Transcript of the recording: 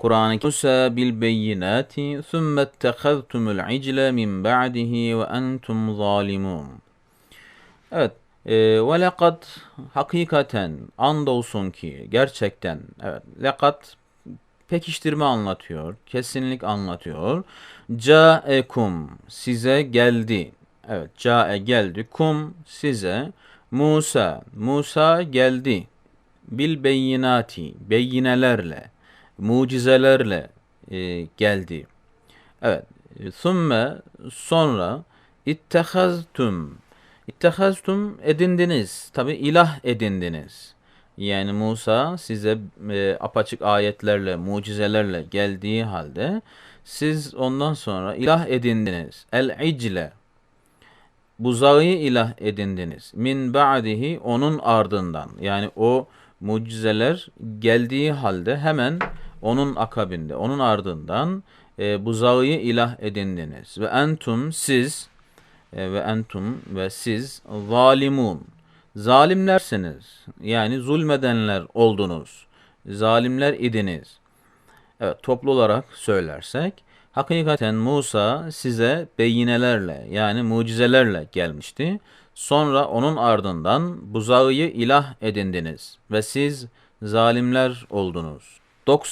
Kur'an-ı Musa bil beyinati thumme ettehaztumul icle min ba'dihi ve entum zalimun. Evet. E, ve lekad hakikaten andolsun ki gerçekten evet lekad pekiştirme anlatıyor. Kesinlik anlatıyor. Caekum size geldi. Evet cae geldi. Kum size. Musa. Musa geldi. Bil beyinati. Beyinelerle. Mucizelerle e, geldi. Evet. Thumme sonra ittehaztum. İttehaztum edindiniz. Tabi ilah edindiniz. Yani Musa size e, apaçık ayetlerle, mucizelerle geldiği halde siz ondan sonra ilah edindiniz. El-icle buzağı ilah edindiniz. Min ba'dihi onun ardından. Yani o mucizeler geldiği halde hemen onun akabinde, onun ardından e, buzağı ilah edindiniz. Ve entum siz e, ve entum ve siz zalimun zalimlersiniz. Yani zulmedenler oldunuz. Zalimler idiniz. Evet toplu olarak söylersek hakikaten Musa size beyinelerle yani mucizelerle gelmişti. Sonra onun ardından buzağı ilah edindiniz ve siz zalimler oldunuz. 90